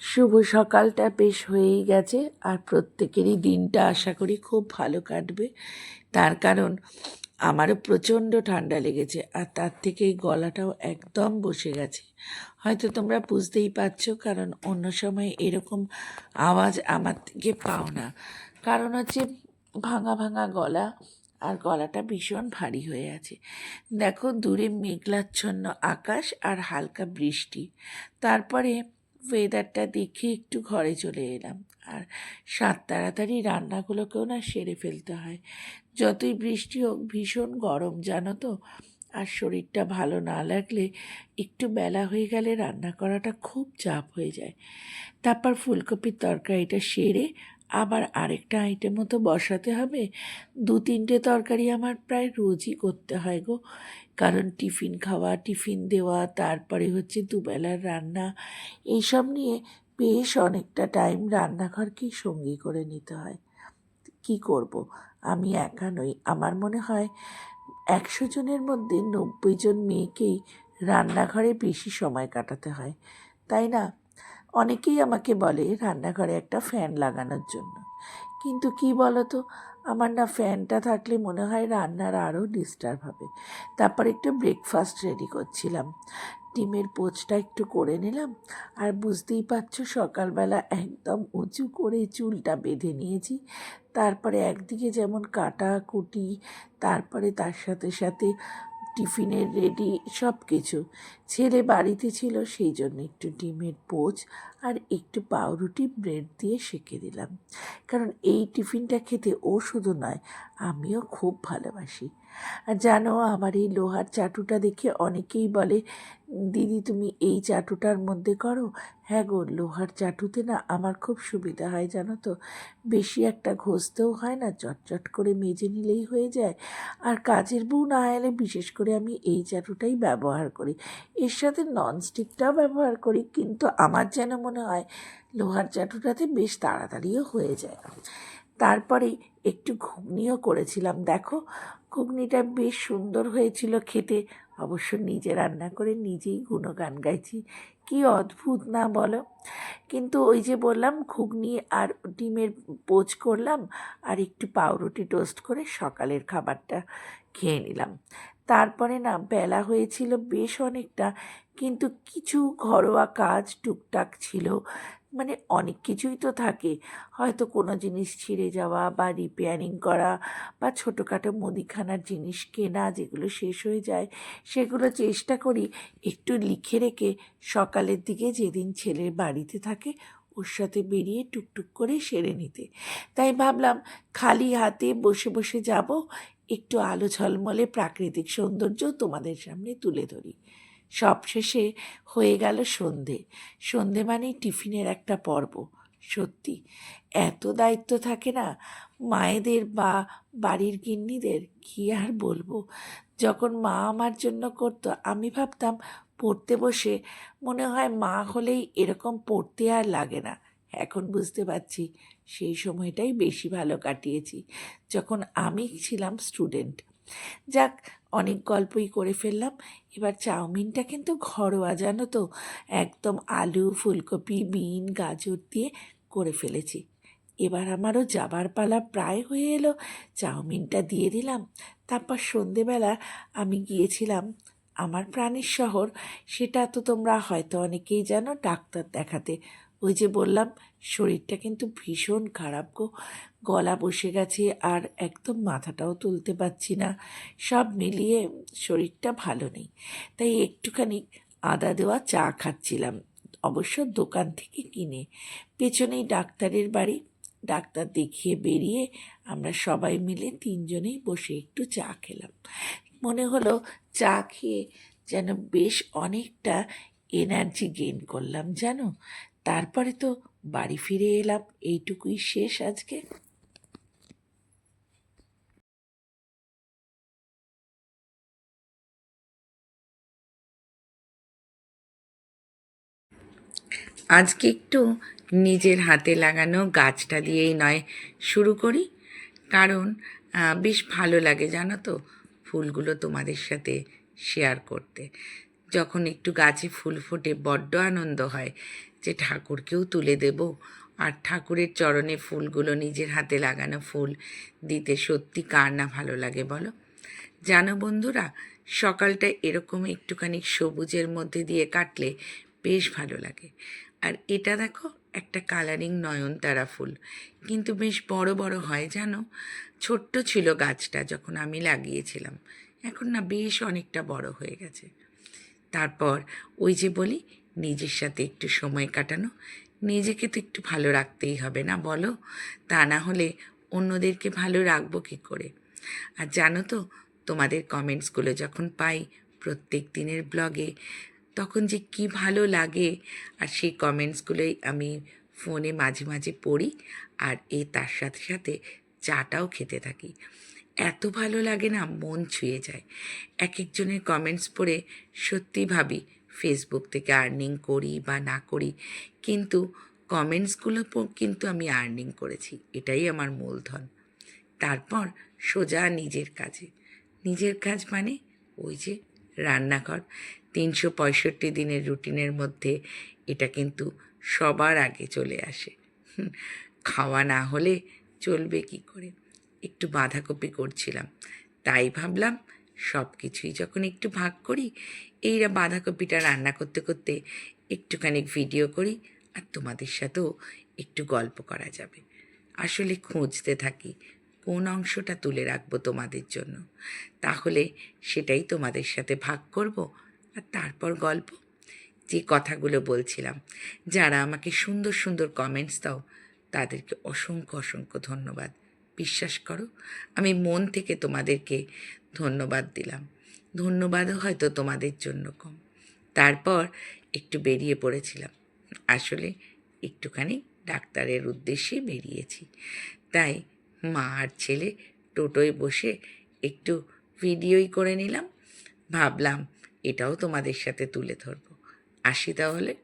শুভ সকালটা বেশ হয়েই গেছে আর প্রত্যেকেরই দিনটা আশা করি খুব ভালো কাটবে। তার কারণ আমারও প্রচণ্ড ঠান্ডা লেগেছে আর তার থেকে গলাটাও একদম বসে গেছে। হয়তো তোমরা বুঝতেই পারছ কারণ অন্য সময় এরকম আওয়াজ আমার থেকে পাও না। কারণ হচ্ছে ভাঙা ভাঙা গলা আর গলাটা ভীষণ ভারী হয়ে আছে। দেখো দূরে মেঘলাচ্ছন্ন আকাশ আর হালকা বৃষ্টি। তারপরে ওয়েদারটা দেখে একটু ঘরে চলে এলাম। আর সাত তাড়াতাড়ি রান্নাগুলোকেও না সেরে ফেলতে হয়। যতই বৃষ্টি হোক, ভীষণ গরম, জানো তো? আর শরীরটা ভালো না লাগলে একটু বেলা হয়ে গেলে রান্না করাটা খুব চাপ হয়ে যায়। তারপর ফুলকপির তরকারিটা সেরে আবার আরেকটা আইটেমও তো বসাতে হবে। দু তিনটে তরকারি আমার প্রায় রোজই করতে হয় গো। কারণ টিফিন খাওয়া, টিফিন দেওয়া, তারপরে হচ্ছে দুবেলার রান্না, এইসব নিয়ে বেশ অনেকটা টাইম রান্নাঘরকেই সঙ্গী করে নিতে হয়। কি করব? আমি একা নই। আমার মনে হয় একশো জনের মধ্যে নব্বই জন মেয়েকেই রান্নাঘরে বেশি সময় কাটাতে হয়। তাই না? অনেকেই আমাকে বলে রান্নাঘরে একটা ফ্যান লাগানোর জন্য। কিন্তু কি বলো তো আমার না ফ্যানটা থাকলে মনে হয় রান্নার আরও ডিস্টার্ব হবে। তারপর একটু ব্রেকফাস্ট রেডি করছিলাম। ডিমের পোচটা একটু করে নিলাম আর বুঝতেই পারছ সকালবেলা একদম উঁচু করে চুলটা বেঁধে নিয়েছি। তারপরে একদিকে যেমন কাটা কুটি, তারপরে তার সাথে সাথে টিফিনের রেডি সব কিছু ছেলে বাড়িতে ছিল, সেই জন্য একটু ডিমের পোচ আর একটু পাউরুটি ব্রেড দিয়ে সেঁকে দিলাম। কারণ এই টিফিনটা খেতে ও শুধু নয়, আমিও খুব ভালোবাসি। জানো, আমার এই লোহার চাটুটা দেখে অনেকেই বলে, দিদি, তুমি এই চাটুটার মধ্যে করো? হ্যাঁ গো, লোহার চাটুতে না আমার খুব সুবিধা হয়, জানো তো। বেশি একটা ঘষতেও হয় না, চটচট করে মেজে নিলেই হয়ে যায়। আর কাজের বউ না এলে বিশেষ করে আমি এই চাটুটাই ব্যবহার করি। এর সাথে ননস্টিকটাও ব্যবহার করি, কিন্তু আমার যেন মনে হয় লোহার চাটুটাতে বেশ তাড়াতাড়িও হয়ে যায়। তারপরে একটু ঘুগনিও করেছিলাম, দেখো। ঘুগনিটা বেশ সুন্দর হয়েছিল খেতে। অবশ্য নিজে রান্না করে নিজেই গুণগান গাইছি। কি অদ্ভুত না বলো? কিন্তু ওই যে বললাম, ঘুগনি আর ডিমের পোচ করলাম আর একটু পাউরুটি টোস্ট করে সকালের খাবারটা খেয়ে নিলাম। তারপরে না, বেলা হয়েছিল বেশ অনেকটা, কিন্তু কিছু ঘরোয়া কাজ টুকটাক ছিল। মানে অনেক কিছুই তো থাকে। হয়তো কোনো জিনিস ছিঁড়ে যাওয়া বা রিপেয়ারিং করা বা ছোটোখাটো মুদিখানার জিনিস কেনা যেগুলো শেষ হয়ে যায়, সেগুলো চেষ্টা করি একটু লিখে রেখে সকালের দিকে যেদিন ছেলের বাড়িতে থাকে ওর সাথে বেরিয়ে টুকটুক করে সেরে নিতে। তাই ভাবলাম খালি হাতে বসে বসে যাব, একটু আলো ঝলমলে প্রাকৃতিক সৌন্দর্য তোমাদের সামনে তুলে ধরি। সবশেষে হয়ে গেল সন্ধে। সন্ধে মানেই টিফিনের একটা পর্ব, সত্যি। এত দায়িত্ব থাকে না মায়েদের বা বাড়ির গিন্নিদের, কি আর বলব? যখন মা আমার জন্য করতো, আমি ভাবতাম পড়তে বসে মনে হয় মা হলেই এরকম পড়তে আর লাগে না। এখন বুঝতে পারছি সেই সময়টাই বেশি ভালো কাটিয়েছি, যখন আমি ছিলাম স্টুডেন্ট। যাক অনেক গল্পই করে ফেললাম। এবার চাউমিনটা কিন্তু ঘরোয়া, জানো তো? একদম আলু, ফুলকপি, বিন, গাজর দিয়ে করে ফেলেছি। এবার আমারও যাবার পালা প্রায় হয়ে এলো। চাউমিনটা দিয়ে দিলাম। তারপর সন্ধেবেলা আমি গিয়েছিলাম আমার প্রাণীর শহর। সেটা তো তোমরা হয়তো অনেকেই জানো ডাক্তার দেখাতে। ওই যে বললাম, শরীরটা কিন্তু ভীষণ খারাপ গো। গলা বসে গেছে আর একদম মাথাটাও তুলতে পারছি না। সব মিলিয়ে শরীরটা ভালো নেই। তাই একটুখানি আদা দেওয়া চা খাচ্ছিলাম, অবশ্য দোকান থেকে কিনে। পেছনেই ডাক্তারের বাড়ি। ডাক্তার দেখিয়ে বেরিয়ে আমরা সবাই মিলে তিনজনেই বসে একটু চা খেলাম। মনে হলো চা খেয়ে যেন বেশ অনেকটা এনার্জি গেইন করলাম, জানো? তারপরে তো বাড়ি ফিরে এলাম। এইটুকুই শেষ আজকে। আজকে একটু নিজের হাতে লাগানো গাছটা দিয়েই নয়, শুরু করি। কারণ বেশ ভালো লাগে, জানো তো, ফুলগুলো তোমাদের সাথে শেয়ার করতে। যখন একটু গাছে ফুল ফোটে, বড্ড আনন্দ হয় যে ঠাকুরকেও তুলে দেব। আর ঠাকুরের চরণে ফুলগুলো, নিজের হাতে লাগানো ফুল দিতে সত্যি কার না ভালো লাগে, বলো? জানো বন্ধুরা, সকালটা এরকম একটুখানি সবুজের মধ্যে দিয়ে কাটলে বেশ ভালো লাগে। আর এটা দেখো, একটা কালারিং নয়নতারা ফুল। কিন্তু বেশ বড় বড় হয়, জানো? ছোট্ট ছিল গাছটা যখন আমি লাগিয়েছিলাম। এখন না বেশ অনেকটা বড় হয়ে গেছে। তারপর ওই যে বলি, নিজের সাথে একটু সময় কাটানো। নিজেকে তো একটু ভালো রাখতেই হবে না বলো? তা না হলে অন্যদেরকে ভালো রাখব কী করে? আর জানো তো, তোমাদের কমেন্টসগুলো যখন পাই প্রত্যেক দিনের ব্লগে তখন যে কি ভালো লাগে। আর সেই কমেন্টসগুলোই আমি ফোনে মাঝে মাঝে পড়ি। আর এই তার সাথে সাথে চাটাও খেতে থাকি। এত ভালো লাগে না, মন ছুঁয়ে যায়। এক একজনের কমেন্টস পড়ে সত্যি ভাবি ফেসবুক থেকে আর্নিং করি বা না করি। কিন্তু কমেন্টসগুলো কিন্তু আমি আর্নিং করেছি। এটাই আমার মূলধন। তারপর সোজা নিজের কাজে। নিজের কাজ মানে ওই যে রান্নাঘর। তিনশো পঁয়ষট্টি দিনের রুটিনের মধ্যে এটা কিন্তু সবার আগে চলে আসে। খাওয়া না হলে চলবে কি করে? একটু বাঁধাকপি করছিলাম। তাই ভাবলাম সব কিছুই যখন একটু ভাগ করি, এইরা বাঁধাকপিটা রান্না করতে করতে একটুখানি ভিডিও করি আর তোমাদের সাথেও একটু গল্প করা যাবে। আসলে খুঁজতে থাকি কোন অংশটা তুলে রাখব তোমাদের জন্য। তাহলে সেটাই তোমাদের সাথে ভাগ করব আর তারপর গল্প। যে কথাগুলো বলছিলাম, যারা আমাকে সুন্দর সুন্দর কমেন্টস দাও, তাদেরকে অসংখ্য অসংখ্য ধন্যবাদ। বিশ্বাস করো, আমি মন থেকে তোমাদেরকে ধন্যবাদ দিলাম। ধন্যবাদও হয়তো তোমাদের জন্য কম। তারপর একটু বেরিয়ে পড়েছিলাম। আসলে একটুখানি ডাক্তারের উদ্দেশ্যে বেরিয়েছি। তাই মা আর ছেলে টোটোয় বসে একটু ভিডিওই করে নিলাম। ভাবলাম এটাও তোমাদের সাথে তুলে ধরবো। আসি তাহলে।